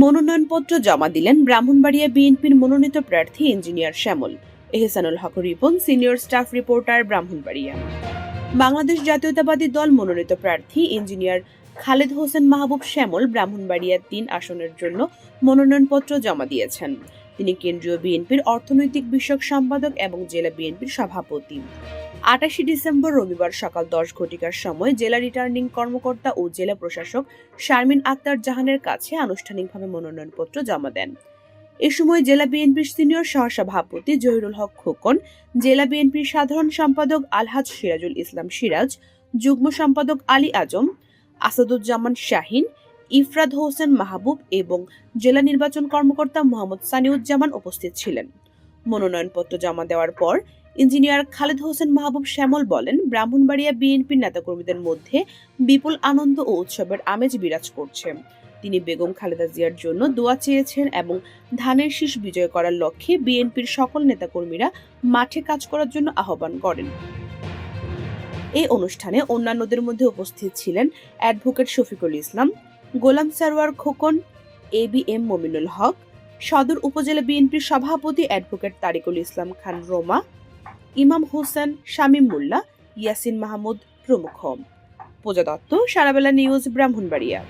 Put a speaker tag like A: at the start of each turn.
A: মনোনয়নপত্র জমা দিলেন ব্রাহ্মণবাড়িয়া বিএনপির মনোনীত প্রার্থী engineer Shyamal. Ehsanul Haque Ripon, senior staff reporter Brahmanbaria. Bangladesh Jatiyatabadi Dal মনোনীত প্রার্থী ইঞ্জিনিয়ার খালেদ হোসেন মাহবুব শ্যামল ব্রাহ্মণবাড়িয়া তিন আসনের জন্য মনোনয়নপত্র জমা দিয়েছেন। তিনি কেন্দ্রীয় বিএনপির অর্থনৈতিক বিষয়ক সম্পাদক এবং জেলা বিএনপির সভাপতি। আটাশে ডিসেম্বর রবিবার সকাল দশ ঘটিকার সময় জেলা রিটার্নিং কর্মকর্তা ও জেলা প্রশাসক শারমিন আক্তার জাহানের কাছে আনুষ্ঠানিকভাবে মনোনয়নপত্র জমা দেন। এ সময় জেলা বিএনপির সিনিয়র সহসভাপতি জহিরুল হক খোকন, জেলা বিএনপির সাধারণ সম্পাদক আলহাজ সিরাজুল ইসলাম সিরাজ, যুগ্ম সম্পাদক আলী আজম, আসাদুজ্জামান শাহিন ইফরাদ হোসেন মাহবুব এবং জেলা নির্বাচন কর্মকর্তা মোহাম্মদ সানিউজ্জামান উপস্থিত ছিলেন। মনোনয়নপত্র জমা দেওয়ার পর ইঞ্জিনিয়ার খালেদ হোসেন মাহবুব শ্যামল বলেন, ব্রাহ্মণবাড়িয়া বিএনপির নেতাকর্মীদের মধ্যে বিপুল আনন্দ ও উৎসবের আমেজ বিরাজ করছে। তিনি বেগম খালেদা জিয়ার জন্য দোয়া চেয়েছেন এবং ধানের শীষ বিজয় করার লক্ষ্যে বিএনপির সকল নেতাকর্মীরা মাঠে কাজ করার জন্য আহ্বান করেন। এই অনুষ্ঠানে অন্যান্যদের মধ্যে উপস্থিত ছিলেন advocate Shafiqul Islam Golam Sarwar Khokon A B M Mominul Haque, সদর উপজেলা বিএনপির সভাপতি অ্যাডভোকেট তারিকুল ইসলাম খান রোমা, ইমাম হোসেন শামীম মোল্লা, ইয়াসিন মাহমুদ প্রমুখ। পূজা দত্ত, সারাবেলা নিউজ, ব্রাহ্মণবাড়িয়া।